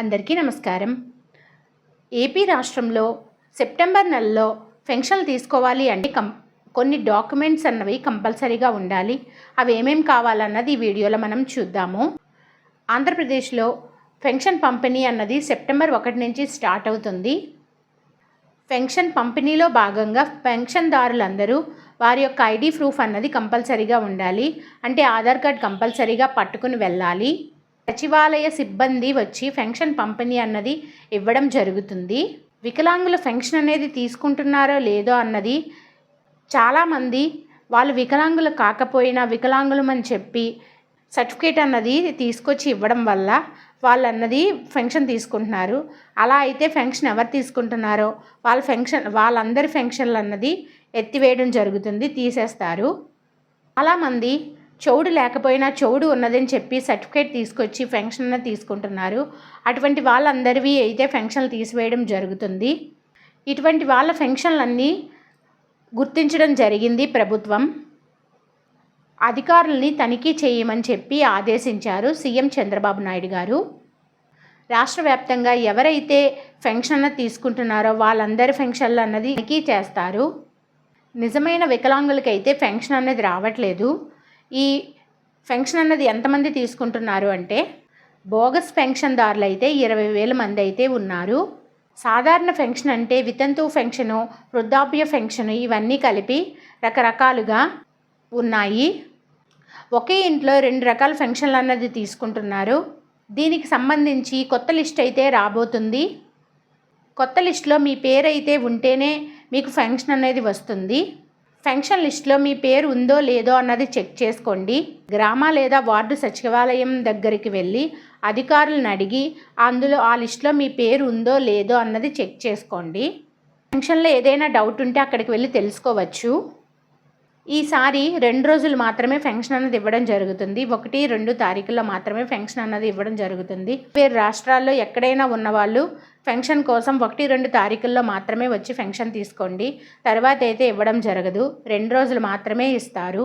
అందరికీ నమస్కారం. ఏపీ రాష్ట్రంలో సెప్టెంబర్ నెలలో పెన్షన్లు తీసుకోవాలి అంటే కం కొన్ని డాక్యుమెంట్స్ అన్నవి కంపల్సరీగా ఉండాలి. అవి ఏమేమి కావాలన్నది ఈ వీడియోలో మనం చూద్దాము. ఆంధ్రప్రదేశ్లో పెన్షన్ పంపిణీ అన్నది సెప్టెంబర్ ఒకటి నుంచి స్టార్ట్ అవుతుంది. పెన్షన్ పంపిణీలో భాగంగా పెన్షన్దారులందరూ వారి యొక్క ఐడి ప్రూఫ్ అన్నది కంపల్సరీగా ఉండాలి. అంటే ఆధార్ కార్డ్ కంపల్సరీగా పట్టుకుని వెళ్ళాలి. సచివాలయ సిబ్బంది వచ్చి పెన్షన్ పంపిణీ అన్నది ఇవ్వడం జరుగుతుంది. వికలాంగుల పెన్షన్ అనేది తీసుకుంటున్నారో లేదో అన్నది చాలామంది వాళ్ళు వికలాంగులు కాకపోయినా వికలాంగులమని చెప్పి సర్టిఫికేట్ అన్నది తీసుకొచ్చి ఇవ్వడం వల్ల వాళ్ళు అన్నది ఫంక్షన్ తీసుకుంటున్నారు. అలా అయితే ఫంక్షన్ ఎవరు తీసుకుంటున్నారో వాళ్ళ ఫెన్షన్ వాళ్ళందరి పెన్షన్లు అన్నది ఎత్తివేయడం జరుగుతుంది తీసేస్తారు. చాలామంది చెవుడు లేకపోయినా చెవుడు ఉన్నదని చెప్పి సర్టిఫికేట్ తీసుకొచ్చి ఫంక్షన్ తీసుకుంటున్నారు. అటువంటి వాళ్ళందరివి అయితే ఫంక్షన్లు తీసివేయడం జరుగుతుంది. ఇటువంటి వాళ్ళ ఫంక్షన్లన్నీ గుర్తించడం జరిగింది ప్రభుత్వం. అధికారుల్ని తనిఖీ చేయమని చెప్పి ఆదేశించారు సీఎం చంద్రబాబు నాయుడు గారు. రాష్ట్ర వ్యాప్తంగా ఎవరైతే ఫెన్షన్ అన్నది తీసుకుంటున్నారో వాళ్ళందరి ఫెన్షన్లు అన్నది తనిఖీ చేస్తారు. నిజమైన వికలాంగులకైతే ఫెన్షన్ అనేది రావట్లేదు. ఈ పెన్షన్ అన్నది ఎంతమంది తీసుకుంటున్నారు అంటే బోగస్ పెన్షన్దారులు అయితే ఇరవై వేల మంది అయితే ఉన్నారు. సాధారణ పెన్షన్ అంటే వితంతు పెన్షను వృద్ధాప్య పెన్షన్ ఇవన్నీ కలిపి రకరకాలుగా ఉన్నాయి. ఒకే ఇంట్లో రెండు రకాల పెన్షన్లు అన్నది తీసుకుంటున్నారు. దీనికి సంబంధించి కొత్త లిస్ట్ అయితే రాబోతుంది. కొత్త లిస్ట్లో మీ పేరు అయితే ఉంటేనే మీకు ఫెన్షన్ అనేది వస్తుంది. ఫెన్షన్ లిస్ట్లో మీ పేరు ఉందో లేదో అన్నది చెక్ చేసుకోండి. గ్రామ లేదా వార్డు సచివాలయం దగ్గరికి వెళ్ళి అధికారులను అడిగి అందులో ఆ లిస్ట్లో మీ పేరు ఉందో లేదో అన్నది చెక్ చేసుకోండి. ఫెన్షన్లో ఏదైనా డౌట్ ఉంటే అక్కడికి వెళ్ళి తెలుసుకోవచ్చు. ఈసారి రెండు రోజులు మాత్రమే ఫెన్షన్ అన్నది ఇవ్వడం జరుగుతుంది. ఒకటి రెండు తారీఖుల్లో మాత్రమే ఫెన్షన్ అన్నది ఇవ్వడం జరుగుతుంది. వేరు రాష్ట్రాల్లో ఎక్కడైనా ఉన్నవాళ్ళు ఫెన్షన్ కోసం ఒకటి రెండు తారీఖుల్లో మాత్రమే వచ్చి ఫెన్షన్ తీసుకోండి. తర్వాత అయితే ఇవ్వడం జరగదు. రెండు రోజులు మాత్రమే ఇస్తారు.